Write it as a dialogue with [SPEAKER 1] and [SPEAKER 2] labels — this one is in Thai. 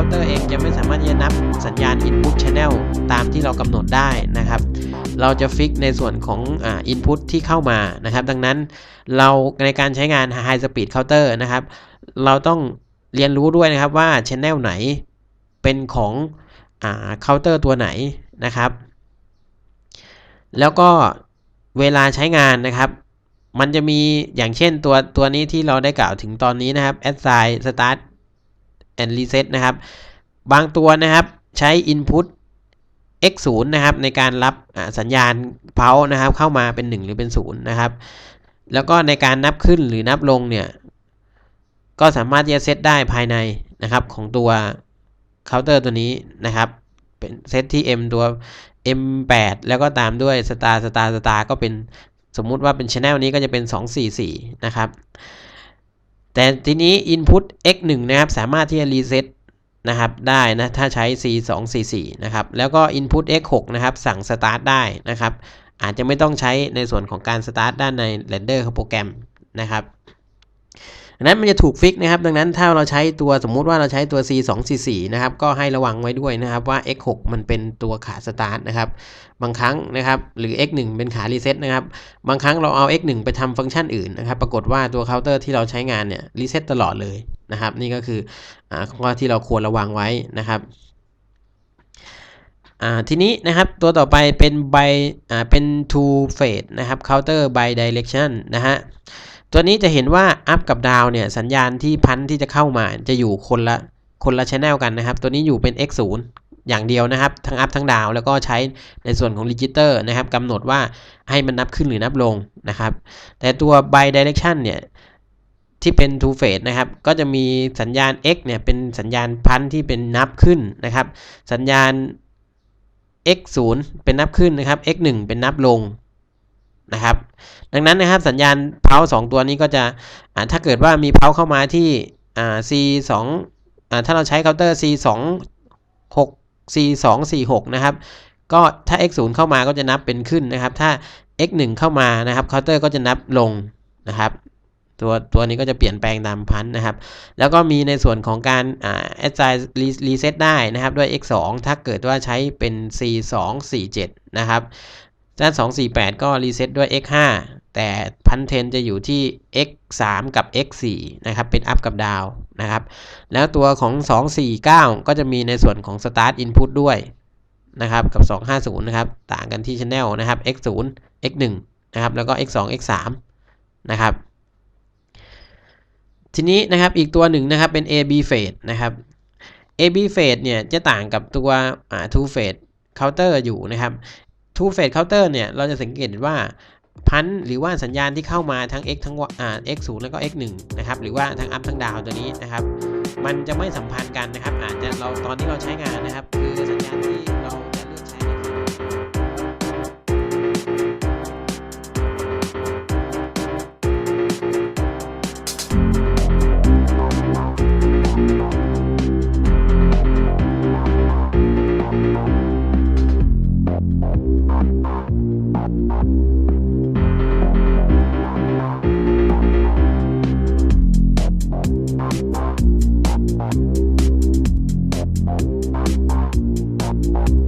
[SPEAKER 1] คาน์เตอร์เองจะไม่สามารถที่จะนับสัญญาณ Input Channel ตามที่เรากำหนดได้นะครับ เราจะฟิกในส่วนของอ่า Input ที่เข้ามานะครับ ดังนั้นเราในการใช้งาน High Speed Counter นะครับ เราต้องเรียนรู้ด้วยนะครับว่า Channel ไหน เป็นของอ่า counter ตัวไหนนะครับ แล้วก็เวลาใช้งานนะครับ มันจะมีอย่างเช่นตัวตัวนี้ที่เราได้กล่าวถึงตอนนี้นะครับ assign start and reset นะครับ บางตัวนะครับใช้ input x 0นะครับในการรับสัญญาณเพานะครับ เข้ามาเป็น 1 หรือเป็น 0 นะครับ แล้วก็ในการนับขึ้นหรือนับลงเนี่ย ก็สามารถที่จะเซตได้ภายในนะครับของตัว เคาน์เตอร์ตัวนี้นะครับเป็นเซตที่ m ตัว m8 แล้วก็ตามด้วย star star star ก็เป็นสมมุติว่าเป็น channel นี้ก็จะเป็น 244 นะครับ แต่ทีนี้ input x 1 นะครับสามารถที่จะ reset นะครับได้นะถ้าใช้ c 2 4 4 นะครับแล้วก็ input x 6 นะครับสั่ง start ได้นะครับ อาจจะไม่ต้องใช้ในส่วนของการ start ด้านใน render ของโปรแกรมนะครับ ดังนั้นมันจะถูกฟิกนะครับ ดังนั้นถ้าเราใช้ตัวสมมุติว่าเราใช้ตัว c 2 4 4นะครับ ก็ให้ระวังไว้ด้วยนะครับว่า x 6มันเป็นตัวขา start นะครับ บางครั้งนะครับหรือ x 1เป็นขา reset นะครับ บางครั้งเราเอา x 1ไปทำฟังก์ชันอื่นนะครับ ปรากฏว่าตัวเคาน์เตอร์ที่เราใช้งานเนี่ย reset ตตลอดเลยนะครับ นี่ก็คือข้อที่เราควรระวังไว้นะครับทีนี้นะครับตัวต่อไปเป็น by เป็น two phase นะครับ counter by direction นะฮะ ตัวนี้จะเห็นว่า up กับ down เนี่ยสัญญาณที่พันที่จะเข้ามาจะอยู่คนละคนละ channel กันนะครับ ตัวนี้อยู่เป็น x 0 อย่างเดียวนะครับ ทั้ง up ทั้ง down แล้วก็ใช้ในส่วนของ register นะครับกำหนดว่าให้มันนับขึ้นหรือนับลงนะครับ แต่ตัว by direction เนี่ยที่เป็น two phase นะครับ ก็จะมีสัญญาณ x เนี่ยเป็นสัญญาณพันที่เป็นนับขึ้นนะครับ สัญญาณ x 0เป็นนับขึ้นนะครับ x 1เป็นนับลง นะครับ ดังนั้นนะครับสัญญาณเพาสองตัวนี้ก็จะถ้าเกิดว่ามีเพาเข้ามาที่ c 2อ่าถ้าเราใช้เคาน์เตอร์ c 2 6 c 2 4 6นะครับก็ถ้า x 0เข้ามาก็จะนับเป็นขึ้นนะครับ ถ้า x 1เข้ามานะครับเคาน์เตอร์ก็จะนับลงนะครับ ตัวตัวนี้ก็จะเปลี่ยนแปลงตามพันธุ์นะครับ แล้วก็มีในส่วนของการอ่า assign reset ได้นะครับด้วย x 2ถ้าเกิดว่าใช้เป็น c 2 4 7นะครับ ด้าน248 ก็ reset ด้วย x 5 แต่พันเทนจะอยู่ที่ x 3 กับ x 4 นะครับ เป็น up กับ down นะครับ แล้วตัวของ 249 ก็จะมีในส่วนของ start input ด้วยนะครับ กับ 250 นะครับ ต่างกันที่ channel นะครับ x 0 x 1 นะครับ แล้วก็ x 2 x 3 นะครับ ทีนี้นะครับ อีกตัวหนึ่งนะครับ เป็น AB phase นะครับ AB phase เนี่ย จะต่างกับตัว two phase counter อยู่นะครับ two phase counter เนี่ยเราจะสังเกตว่าพันหรือว่าสัญญาณที่เข้ามาทั้ง x ทั้งอ่า x 0แล้วก็ x 1นะครับหรือว่าทั้ง up ทั้ง down ตัวนี้นะครับ มันจะไม่สัมพันธ์กันนะครับ อาจจะเราตอนที่เราใช้งานนะครับ คือ Thank you.